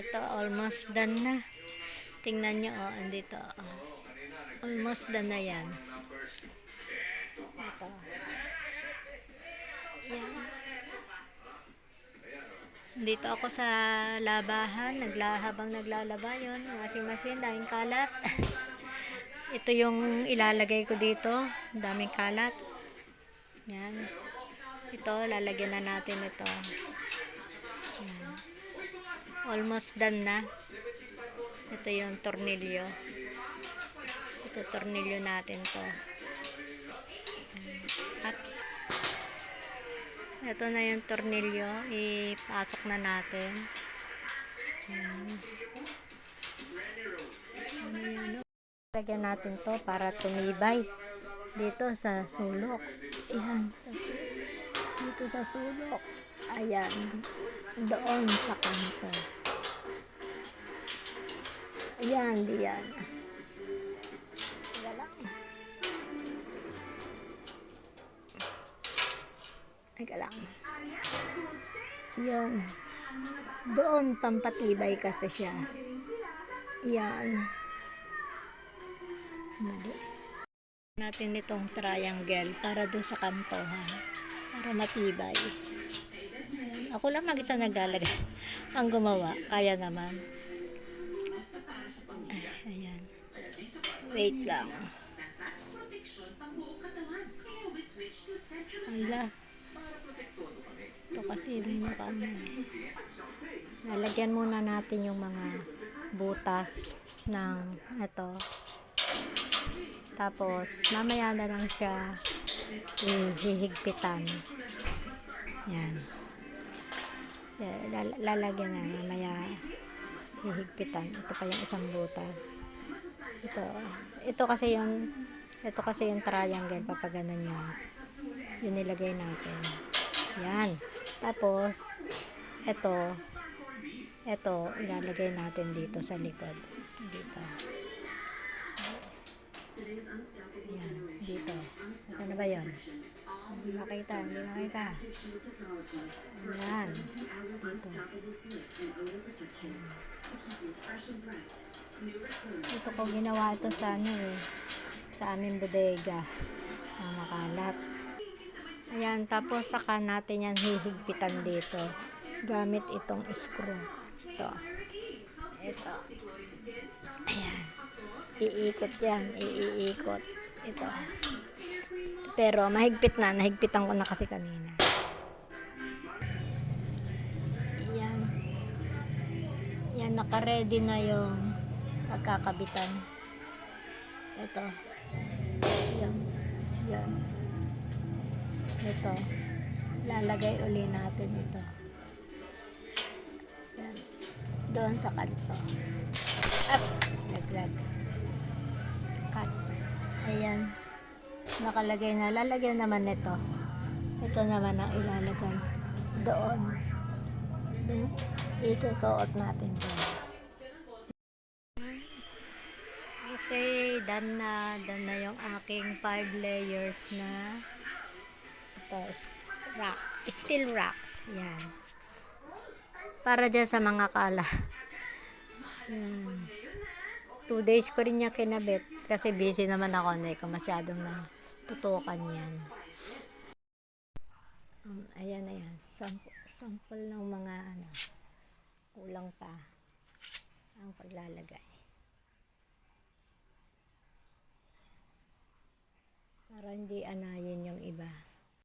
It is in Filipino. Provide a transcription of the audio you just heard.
Ito, almost done na. Tingnan nyo, oh, andito. Oh. Almost done na yan. Ito. Yan. Dito ako sa labahan, nagla, habang naglalaba yon washing machine, daming kalat. Ito yung ilalagay ko dito, daming kalat. Yan. Ito, lalagyan na natin ito. Almost done na. Ito yung tornilyo. Ito tornilyo natin to. Ups. Ito na yung tornilyo. Ipasok na natin. Yan. Yan? oh? Lagyan natin to para tumibay. Dito sa sulok. Ayan. Dito sa sulok. Ayan. Doon sa kanto. Ayan, diyan. Teka lang. Teka lang. Yan. Doon pampatibay kasi siya. Yan. Mali. Natin itong triangle para doon sa kantohan. Para matibay. Ayan. Ako lang mag-isa naglalagay. Ang gumawa. Kaya naman. Wait lang. Ala. Ito kasi yung ano. Lalagyan muna natin yung mga butas ng ito. Tapos, mamaya na lang siya hihigpitan. Yan. Yan, lal- Lalagyan na mamaya hihigpitan. Ito pa yung isang butas. Ito. Ito kasi yung ito kasi yung triangle papaganon yun. Yun nilagay natin. Yan. Tapos, ito, ito, ilalagay natin dito sa likod. Dito. Yan, dito. Ano ba yun? Hindi makita, hindi makita. Yan. Dito. Ito ko ginawa ito sa ano eh. Sa aming bodega. Ang makalat. Ayan, tapos saka natin yan hihigpitan dito. Gamit itong screw. Ito. Ito. Ayan. Iikot yan. Iikot. Ito. Pero mahigpit na. Nahigpitan ko na kasi kanina. Yan. Yan, naka-ready na yung pagkakabitan. Ito. Yan. Yan. Ito. Lalagay uli natin ito. Yan. Doon sa kanto. Up. Laglag. Cut. Ayan. Nakalagay na. Lalagyan naman ito. Ito naman ang ilalagay. Doon. Doon. Isusuot natin doon. Done na. Done na yung aking five layers na tapos, rock. Steel rocks. Yan. Para dyan sa mga kala. Yan. Two days ko rin niya kinabit. Kasi busy naman ako. Hindi ko masyadong na tutukan yan. Um, ayan, ayan. Sample, sample ng mga ano. Kulang pa. Ang paglalagay. Para hindi anayin yung iba.